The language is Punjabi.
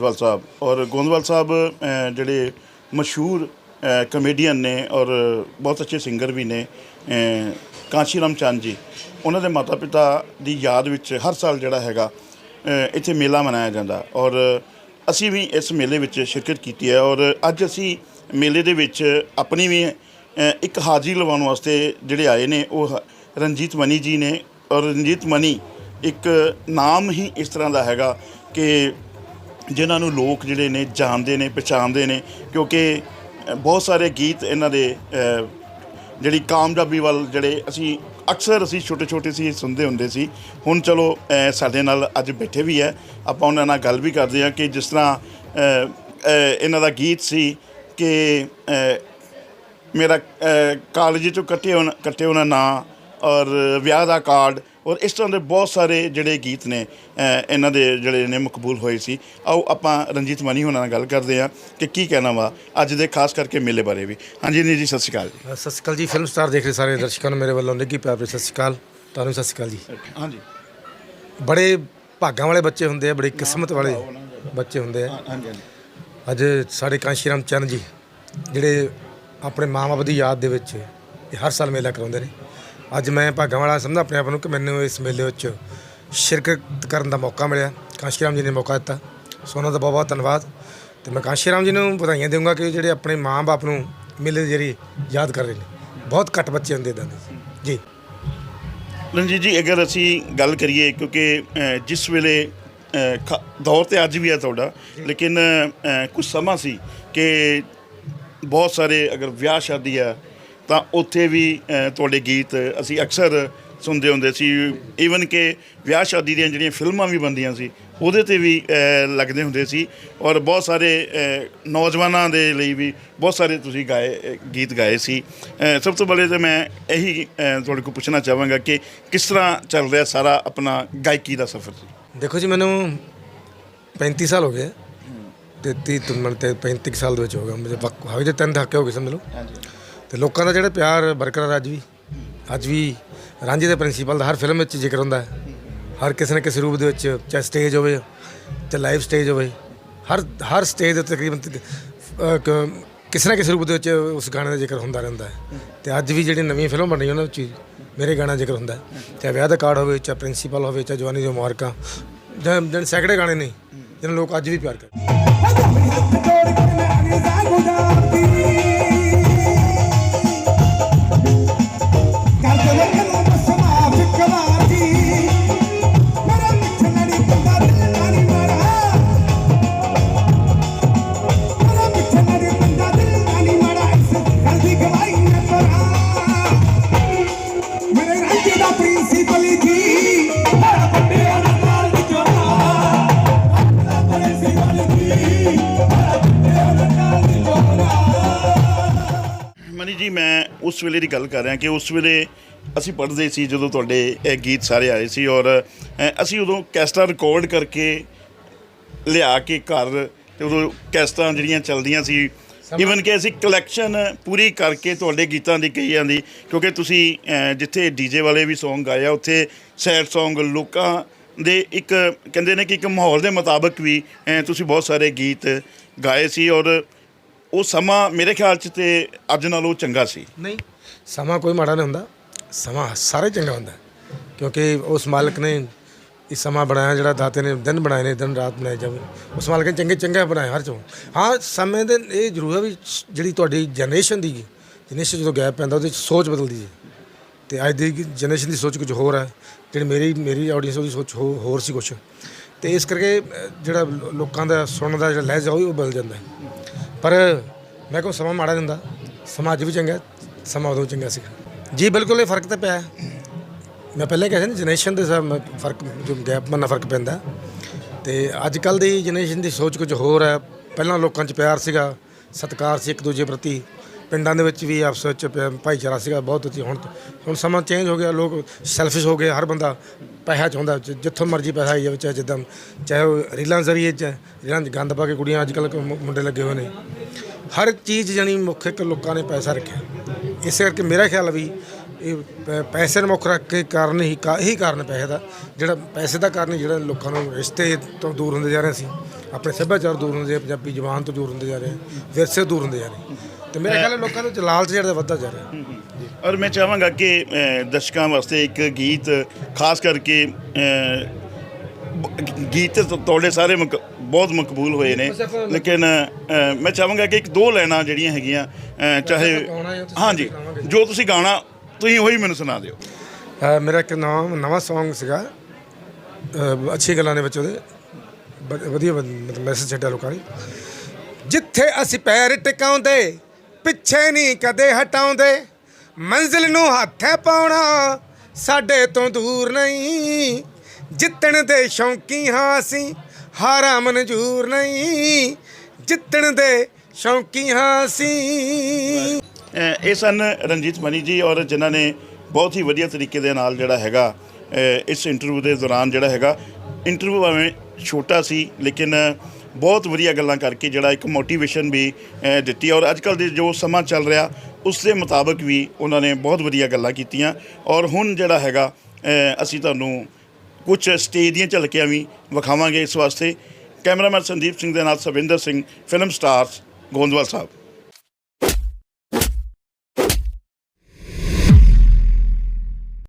ਗੋਂਦਵਾਲ ਸਾਹਿਬ। ਔਰ ਗੋਂਦਵਾਲ ਸਾਹਿਬ ਜਿਹੜੇ ਮਸ਼ਹੂਰ ਕਮੇਡੀਅਨ ਨੇ ਔਰ ਬਹੁਤ ਅੱਛੇ ਸਿੰਗਰ ਵੀ ਨੇ ਕਾਂਸ਼ੀ ਰਾਮ ਚੰਦ ਜੀ, ਉਹਨਾਂ ਦੇ ਮਾਤਾ ਪਿਤਾ ਦੀ ਯਾਦ ਵਿੱਚ ਹਰ ਸਾਲ ਜਿਹੜਾ ਹੈਗਾ ਇੱਥੇ ਮੇਲਾ ਮਨਾਇਆ ਜਾਂਦਾ। ਔਰ ਅਸੀਂ ਵੀ ਇਸ ਮੇਲੇ ਵਿੱਚ ਸ਼ਿਰਕਤ ਕੀਤੀ ਹੈ। ਔਰ ਅੱਜ ਅਸੀਂ ਮੇਲੇ ਦੇ ਵਿੱਚ ਆਪਣੀ ਵੀ ਇੱਕ ਹਾਜ਼ਰੀ ਲਵਾਉਣ ਵਾਸਤੇ ਜਿਹੜੇ ਆਏ ਨੇ, ਉਹ ਰਣਜੀਤ ਮਨੀ ਜੀ ਨੇ। ਔਰ ਰਣਜੀਤ ਮਨੀ ਇੱਕ ਨਾਮ ਹੀ ਇਸ ਤਰ੍ਹਾਂ ਦਾ ਹੈਗਾ ਕਿ ਜਿਨ੍ਹਾਂ ਨੂੰ ਲੋਕ ਜਿਹੜੇ ਨੇ ਜਾਣਦੇ ਨੇ, ਪਛਾਣਦੇ ਨੇ, ਕਿਉਂਕਿ ਬਹੁਤ ਸਾਰੇ ਗੀਤ ਇਹਨਾਂ ਦੇ ਜਿਹੜੀ ਕਾਮਯਾਬੀ ਵੱਲ ਜਿਹੜੇ ਅਸੀਂ ਅਕਸਰ ਅਸੀਂ ਛੋਟੇ ਛੋਟੇ ਸੀ ਸੁਣਦੇ ਹੁੰਦੇ ਸੀ। ਹੁਣ ਚਲੋ ਸਾਡੇ ਨਾਲ ਅੱਜ ਬੈਠੇ ਵੀ ਹੈ। ਆਪਾਂ ਉਹਨਾਂ ਨਾਲ ਗੱਲ ਵੀ ਕਰਦੇ ਹਾਂ ਕਿ ਜਿਸ ਤਰ੍ਹਾਂ ਇਹਨਾਂ ਦਾ ਗੀਤ ਸੀ ਕਿ ਮੇਰਾ ਕਾਲਜ ਚੋਂ ਕੱਟੇ ਹੋਣ, ਕੱਟੇ ਉਹਨਾਂ ਨਾਂ ਔਰ ਵਿਆਹ ਦਾ ਕਾਰਡ ਔਰ ਇਸ ਤਰ੍ਹਾਂ ਦੇ ਬਹੁਤ ਸਾਰੇ ਜਿਹੜੇ ਗੀਤ ਨੇ ਇਹਨਾਂ ਦੇ ਜਿਹੜੇ ਨੇ ਮਕਬੂਲ ਹੋਏ ਸੀ। ਆਓ ਆਪਾਂ ਰਣਜੀਤ ਮਾਨੀ ਹੋਣਾ ਨਾਲ ਗੱਲ ਕਰਦੇ ਹਾਂ ਕਿ ਕੀ ਕਹਿਣਾ ਵਾ ਅੱਜ ਦੇ ਖਾਸ ਕਰਕੇ ਮੇਲੇ ਬਾਰੇ ਵੀ। ਹਾਂਜੀ ਨੀ ਜੀ ਸਤਿ ਸ਼੍ਰੀ ਅਕਾਲ ਜੀ। ਸਤਿ ਸ਼੍ਰੀ ਅਕਾਲ ਜੀ ਫਿਲਮ ਸਟਾਰ ਦੇਖ ਰਹੇ ਸਾਰੇ ਦਰਸ਼ਕਾਂ ਨੂੰ ਮੇਰੇ ਵੱਲੋਂ ਨਿੱਘੀ ਪਿਆਰ ਭਰੀ ਸਤਿ ਸ਼੍ਰੀ ਅਕਾਲ। ਤੁਹਾਨੂੰ ਸਤਿ ਸ਼੍ਰੀ ਅਕਾਲ ਜੀ। ਹਾਂਜੀ। ਬੜੇ ਭਾਗਾਂ ਵਾਲੇ ਬੱਚੇ ਹੁੰਦੇ ਆ ਬੜੀ ਕਿਸਮਤ ਵਾਲੇ ਬੱਚੇ ਹੁੰਦੇ ਆ। ਹਾਂਜੀ ਹਾਂਜੀ। ਅੱਜ ਸਾਡੇ ਕਾਂਸ਼ੀ ਰਾਮ ਚੰਦ ਜੀ ਜਿਹੜੇ ਆਪਣੇ ਮਾਂ-ਬਾਪ ਦੀ ਯਾਦ ਦੇ ਵਿੱਚ ਹਰ ਸਾਲ ਮੇਲਾ ਕਰਾਉਂਦੇ ਨੇ। ਅੱਜ ਮੈਂ ਭਾਗਾਂ ਵਾਲਾ ਸਮਝਦਾ ਆਪਣੇ ਆਪ ਨੂੰ ਕਿ ਮੈਨੂੰ ਇਸ ਮੇਲੇ ਵਿੱਚ ਸ਼ਿਰਕਤ ਕਰਨ ਦਾ ਮੌਕਾ ਮਿਲਿਆ। ਕਾਂਸ਼ੀ ਰਾਮ ਜੀ ਨੇ ਮੌਕਾ ਦਿੱਤਾ। ਸੋ ਉਹਨਾਂ ਦਾ ਬਹੁਤ ਬਹੁਤ ਧੰਨਵਾਦ। ਤੇ ਮੈਂ ਕਾਂਸ਼ੀ ਰਾਮ ਜੀ ਨੂੰ ਵਧਾਈਆਂ ਦੇਵਾਂਗਾ ਕਿ ਜਿਹੜੇ ਆਪਣੇ ਮਾਂ-ਬਾਪ ਨੂੰ ਮੇਲੇ ਦੇ ਜਰੀਏ ਯਾਦ ਕਰ ਰਹੇ ਨੇ ਬਹੁਤ ਘੱਟ ਬੱਚੇ ਹੁੰਦੇ ਇਦਾਂ ਦੇ। ਜੀ। ਰਣਜੀਤ ਜੀ ਅਗਰ ਅਸੀਂ ਗੱਲ ਕਰੀਏ ਕਿਉਂਕਿ ਜਿਸ ਵੇਲੇ ਦੌਰ ਤੇ ਅੱਜ ਵੀ ਹੈ ਤੁਹਾਡਾ ਲੇਕਿਨ ਕੁਝ ਸਮਾਂ ਸੀ ਕਿ ਬਹੁਤ ਸਾਰੇ ਅਗਰ ਵਿਆਹ ਸ਼ਾਦੀ ਆ ਤਾਂ ਉੱਥੇ ਵੀ ਤੁਹਾਡੇ ਗੀਤ ਅਸੀਂ ਅਕਸਰ ਸੁਣਦੇ ਹੁੰਦੇ ਸੀ। ਈਵਨ ਕਿ ਵਿਆਹ ਸ਼ਾਦੀ ਦੀਆਂ ਜਿਹੜੀਆਂ ਫਿਲਮਾਂ ਵੀ ਬਣਦੀਆਂ ਸੀ ਉਹਦੇ ਤੇ ਵੀ ਲੱਗਦੇ ਹੁੰਦੇ ਸੀ। ਔਰ ਬਹੁਤ ਸਾਰੇ ਨੌਜਵਾਨਾਂ ਦੇ ਲਈ ਵੀ ਬਹੁਤ ਸਾਰੇ ਤੁਸੀਂ ਗਾਏ ਗੀਤ ਗਾਏ ਸੀ। ਸਭ ਤੋਂ ਪਹਿਲੇ ਤਾਂ ਮੈਂ ਇਹੀ ਤੁਹਾਡੇ ਕੋਲ ਪੁੱਛਣਾ ਚਾਹਾਂਗਾ ਕਿ ਕਿਸ ਤਰ੍ਹਾਂ ਚੱਲ ਰਿਹਾ ਸਾਰਾ ਆਪਣਾ ਗਾਇਕੀ ਦਾ ਸਫ਼ਰ ਸੀ? ਦੇਖੋ ਜੀ ਮੈਨੂੰ 35 ਸਾਲ ਹੋ ਗਏ। 33 ਤੁਮਨ ਤੇ 35 ਸਾਲ ਦੇ ਵਿੱਚ ਹੋ ਗਿਆ। ਮੇਰੇ ਵਕ ਹੋਏ ਜੇ ਤਿੰਨ ਦਹਾਕੇ ਹੋ ਗਏ ਸਮਝ ਲਓ ਤੇ ਲੋਕਾਂ ਦਾ ਜਿਹੜਾ ਪਿਆਰ ਬਰਕਰਾਰ ਅੱਜ ਵੀ ਅੱਜ ਵੀ ਰਾਂਝੇ ਦੇ ਪ੍ਰਿੰਸੀਪਲ ਦਾ ਹਰ ਫਿਲਮ ਵਿੱਚ ਜ਼ਿਕਰ ਹੁੰਦਾ ਹੈ। ਹਰ ਕਿਸੇ ਨਾ ਕਿਸੇ ਰੂਪ ਦੇ ਵਿੱਚ, ਚਾਹੇ ਸਟੇਜ ਹੋਵੇ, ਚਾਹੇ ਲਾਈਵ ਸਟੇਜ ਹੋਵੇ, ਹਰ ਹਰ ਸਟੇਜ ਦੇ ਉੱਤੇ ਤਕਰੀਬਨ ਤ- ਅਹ, ਕ- ਕਿਸੇ ਨਾ ਕਿਸੇ ਰੂਪ ਦੇ ਵਿੱਚ ਉਸ ਗਾਣੇ ਦਾ ਜ਼ਿਕਰ ਹੁੰਦਾ ਰਹਿੰਦਾ ਹੈ। ਤੇ ਅੱਜ ਵੀ ਜਿਹੜੀ ਨਵੀਂ ਫਿਲਮ ਬਣ ਰਹੀ ਉਹਨਾਂ ਵਿੱਚ ਮੇਰੇ ਗਾਣਾ ਜ਼ਿਕਰ ਹੁੰਦਾ ਹੈ। ਚਾਹੇ ਵਿਆਹ ਦਾ ਕਾਰਡ ਹੋਵੇ, ਚਾਹੇ ਪ੍ਰਿੰਸੀਪਲ ਹੋਵੇ, ਚਾਹੇ ਜਵਾਨੀ ਦੀਆਂ ਮੁਬਾਰਕਾਂ, ਜਾਂ ਜਾਂ ਸੈਕੜੇ ਗਾਣੇ ਨੇ ਜਿਹਨਾਂ ਲੋਕ ਅੱਜ ਵੀ ਪਿਆਰ ਕਰਦੇ ਪ੍ਰਿੰਸੀਪਲ ਮਨੀ ਜੀ ਮੈਂ ਉਸ ਵੇਲੇ ਦੀ ਗੱਲ ਕਰ ਰਿਹਾ ਕਿ ਉਸ ਵੇਲੇ ਅਸੀਂ ਪੜ੍ਹਦੇ ਸੀ ਜਦੋਂ ਤੁਹਾਡੇ ਇਹ ਗੀਤ ਸਾਰੇ ਆਏ ਸੀ ਔਰ ਅਸੀਂ ਉਦੋਂ ਕੈਸਟਾਂ ਰਿਕਾਰਡ ਕਰਕੇ ਲਿਆ ਕੇ ਘਰ ਤੇ ਉਦੋਂ ਕੈਸਟਾਂ ਜਿਹੜੀਆਂ ਚੱਲਦੀਆਂ ਸੀ ਈਵਨ ਕਿ ਅਸੀਂ ਕਲੈਕਸ਼ਨ ਪੂਰੀ ਕਰਕੇ ਤੁਹਾਡੇ ਗੀਤਾਂ ਦੀ ਕਹੀ ਜਾਂਦੀ ਕਿਉਂਕਿ ਤੁਸੀਂ ਜਿੱਥੇ ਡੀਜੇ ਵਾਲੇ ਵੀ Song ਗਾਏ ਆ ਉੱਥੇ ਸੈਡ Song ਲੋਕਾਂ ਦੇ ਇੱਕ ਕਹਿੰਦੇ ਨੇ ਕਿ ਇੱਕ ਮਾਹੌਲ ਦੇ ਮੁਤਾਬਕ ਵੀ ਤੁਸੀਂ ਬਹੁਤ ਸਾਰੇ ਗੀਤ ਗਾਏ ਸੀ ਔਰ ਉਹ ਸਮਾਂ ਮੇਰੇ ਖਿਆਲ 'ਚ ਤੇ ਅੱਜ ਨਾਲੋਂ ਚੰਗਾ ਸੀ। ਨਹੀਂ, ਸਮਾਂ ਕੋਈ ਮਾੜਾ ਨਹੀਂ ਹੁੰਦਾ। ਸਮਾਂ ਸਾਰੇ ਚੰਗਾ ਹੁੰਦਾ। ਕਿਉਂਕਿ ਉਸ ਮਾਲਕ ਨੇ ਇਹ ਸਮਾਂ ਬਣਾਇਆ ਜਿਹੜਾ ਦਾਤੇ ਨੇ ਦਿਨ ਬਣਾਏ ਨੇ, ਦਿਨ ਰਾਤ ਬਣਾਏ ਜਾਵੇ। ਉਸ ਮਾਲਕ ਨੇ ਚੰਗੇ ਚੰਗਾ ਬਣਾਇਆ ਹਰ ਚੋਂ। ਹਾਂ, ਸਮੇਂ ਦੇ ਇਹ ਜ਼ਰੂਰ ਹੈ ਵੀ ਜਿਹੜੀ ਤੁਹਾਡੀ ਜਨਰੇਸ਼ਨ ਦੀ ਜਨਰੇਸ਼ਨ ਜਦੋਂ ਗੈਪ ਪੈਂਦਾ, ਉਹਦੇ 'ਚ ਸੋਚ ਬਦਲਦੀ ਹੈ। ਤੇ ਅੱਜ ਦੀ ਜਨਰੇਸ਼ਨ ਦੀ ਸੋਚ ਕੁਝ ਹੋਰ ਹੈ ਜਿਹੜੀ ਮੇਰੀ ਮੇਰੀ ਆਡੀਅנס ਉਹਦੀ ਸੋਚ ਹੋ- ਹੋਰ ਸੀ ਕੁਝ ਤੇ ਇਸ ਕਰਕੇ ਜਿਹੜਾ ਲੋਕਾਂ ਦਾ ਸੁਣਨ ਦਾ ਜਿਹੜਾ ਲਹਿਜਾ ਉਹ ਵੀ ਬਦਲ ਜਾਂਦਾ ਹੈ। ਪਰ ਮੈਂ ਕਹਾਂ ਸਮਾਂ ਮਾੜਾ ਨਹੀਂ ਹੁੰਦਾ। ਸਮਾਂ ਅੱਜ ਵੀ ਚੰਗਾ ਸਮਾਂ ਉਦੋਂ ਚੰਗਾ ਸੀਗਾ। ਜੀ, ਬਿਲਕੁਲ ਇਹ ਫ਼ਰਕ ਤਾਂ ਪਿਆ ਮੈਂ ਪਹਿਲੇ ਕਿਹਾ ਸੀ ਨਾ ਜਨਰੇਸ਼ਨ ਦੇ ਹਿਸਾਬ ਨਾਲ ਫ਼ਰਕ ਜੋ ਗੈਪ ਨਾਲ ਫ਼ਰਕ ਪੈਂਦਾ ਤੇ ਅੱਜ ਕੱਲ ਦੀ ਜਨਰੇਸ਼ਨ ਦੀ ਸੋਚ ਕੁਝ ਹੋਰ ਹੈ। ਪਹਿਲਾਂ ਲੋਕਾਂ 'ਚ ਪਿਆਰ ਸੀਗਾ, ਸਤਿਕਾਰ ਸੀ ਇੱਕ ਦੂਜੇ ਪ੍ਰਤੀ। ਪਿੰਡਾਂ ਦੇ ਵਿੱਚ ਵੀ ਆਪਸ ਵਿੱਚ ਪ ਭਾਈਚਾਰਾ ਸੀਗਾ, ਬਹੁਤ ਉੱਚੀ। ਹੁਣ ਹੁਣ ਸਮਾਂ ਚੇਂਜ ਹੋ ਗਿਆ, ਲੋਕ ਸੈਲਫਿਸ਼ ਹੋ ਗਏ, ਹਰ ਬੰਦਾ ਪੈਸਾ ਚਾਹੁੰਦਾ, ਜਿ- ਜਿੱਥੋਂ ਮਰਜ਼ੀ ਪੈਸਾ ਆਈ ਜਾਵੇ, ਚਾਹੇ ਜਿੱਦਾਂ, ਚਾਹੇ ਉਹ ਰੀਲਾਂ ਜ਼ਰੀਏ ਚ ਰੀਲਾਂ 'ਚ ਗੰਦ ਪਾ ਕੇ ਕੁੜੀਆਂ ਅੱਜ ਕੱਲ੍ਹ ਮੁੰਡੇ ਲੱਗੇ ਹੋਏ ਨੇ। ਹਰ ਚੀਜ਼ ਜਾਣੀ ਮੁੱਖ ਇੱਕ ਲੋਕਾਂ ਨੇ ਪੈਸਾ ਰੱਖਿਆ। ਇਸੇ ਕਰਕੇ ਮੇਰਾ ਖਿਆਲ ਆ ਵੀ ਇਹ ਪੈ, ਪੈਸੇ ਨੂੰ ਮੁੱਖ ਰੱਖ ਕੇ ਕਾਰਨ ਹੀ ਕਾ- ਇਹੀ ਕਾਰਨ ਪੈਸੇ ਦਾ, ਜਿਹੜਾ ਪੈਸੇ ਦਾ ਕਾਰਨ ਹੀ ਜਿਹੜਾ ਲੋਕਾਂ ਨੂੰ ਰਿਸ਼ਤੇ ਤੋਂ ਦੂਰ ਹੁੰਦੇ ਜਾ ਰਹੇ ਸੀ। ਆਪਣੇ ਸੱਭਿਆਚਾਰ ਦੂਰ ਹੁੰਦੇ ਆ, ਪੰਜਾਬੀ ਜ਼ੁਬਾਨ ਤੋਂ ਦੂਰ ਹੁੰਦੇ ਜਾ ਰਹੇ ਆ, ਵਿਰਸੇ ਦੂਰ ਹੁੰਦੇ ਜਾ ਰਹੇ ਤੇ ਮੇਰੇ ਖਿਆਲ ਨਾਲ ਲੋਕਾਂ ਦੇ ਲਾਲਚ ਜਿਹੜਾ ਵੱਧਦਾ ਜਾ ਰਿਹਾ। ਔਰ ਮੈਂ ਚਾਹਾਂਗਾ ਕਿ ਦਰਸ਼ਕਾਂ ਵਾਸਤੇ ਇੱਕ ਗੀਤ ਖਾਸ ਕਰਕੇ ਗੀਤ ਤੁਹਾਡੇ ਸਾਰੇ ਬਹੁਤ ਮਕਬੂਲ ਹੋਏ ਨੇ। ਲੇਕਿਨ ਮੈਂ ਚਾਹਾਂਗਾ ਕਿ ਇੱਕ ਦੋ ਲਾਈਨਾਂ ਜਿਹੜੀਆਂ ਹੈਗੀਆਂ ਚਾਹੇ ਹਾਂਜੀ। ਜੋ ਤੁਸੀਂ ਗਾਣਾ ਤੁਸੀਂ ਉਹੀ ਮੈਨੂੰ ਸੁਣਾ ਦਿਓ। ਮੇਰਾ ਇੱਕ ਨਾਮ ਨਵਾਂ Song ਸੀਗਾ। ਅੱਛੀ ਗੱਲਾਂ ਦੇ ਵਿੱਚ ਉਹਦੇ। ਵਧੀਆ ਮੈਸੇਜ ਛੱਡਿਆ ਲੋਕਾਂ ਨੇ। ਜਿੱਥੇ ਅਸੀਂ ਪੈਰ ਟਿਕਾਉਂਦੇ ਪਿੱਛੇ ਨਹੀਂ ਕਦੇ ਹਟਾਉਂਦੇ। ਮੰਜ਼ਿਲ ਨੂੰ ਹੱਥੇ ਪਾਉਣਾ ਸਾਡੇ ਤੋਂ ਦੂਰ ਨਹੀਂ। ਜਿੱਤਣ ਦੇ ਸ਼ੌਂਕੀ ਹਾਂ ਅਸੀਂ, ਹਾਰਾਂ ਮਨਜ਼ੂਰ ਨਹੀਂ। ਜਿੱਤਣ ਦੇ ਸ਼ੌਂਕੀ ਹਾਂ ਅਸੀਂ। ਇਹ ਸਨ ਰਣਜੀਤ ਮਨੀ ਜੀ ਔਰ ਜਿਨ੍ਹਾਂ ਨੇ ਬਹੁਤ ਹੀ ਵਧੀਆ ਤਰੀਕੇ ਦੇ ਨਾਲ ਜਿਹੜਾ ਹੈਗਾ ਇਸ ਇੰਟਰਵਿਊ ਦੇ ਦੌਰਾਨ ਜਿਹੜਾ ਹੈਗਾ ਇੰਟਰਵਿਊ ਭਾਵੇਂ ਛੋਟਾ ਸੀ, ਲੇਕਿਨ ਬਹੁਤ ਵਧੀਆ ਗੱਲਾਂ ਕਰਕੇ ਜਿਹੜਾ ਇੱਕ ਮੋਟੀਵੇਸ਼ਨ ਵੀ ਅ, ਦਿੱਤੀ ਔਰ ਅੱਜ ਕੱਲ ਦੇ ਜੋ ਸਮਾਂ ਚੱਲ ਰਿਹਾ ਉਸ ਦੇ ਮੁਤਾਬਕ ਵੀ ਉਹਨਾਂ ਨੇ ਬਹੁਤ ਵਧੀਆ ਗੱਲਾਂ ਕੀਤੀਆਂ। ਔਰ ਹੁਣ ਜਿਹੜਾ ਹੈਗਾ ਅ, ਅਸੀਂ ਤੁਹਾਨੂੰ ਕੁਝ ਸਟੇਜ ਦੀਆਂ ਝਲਕੀਆਂ ਵੀ ਵਿਖਾਵਾਂਗੇ ਇਸ ਵਾਸਤੇ। ਕੈਮਰਾਮੈਨ ਸੰਦੀਪ ਸਿੰਘ ਦੇ ਨਾਲ ਸਵਿੰਦਰ ਸਿੰਘ ਫਿਲਮ ਸਟਾਰਸ ਗੋਂਦਵਾਲ ਸਾਹਿਬ।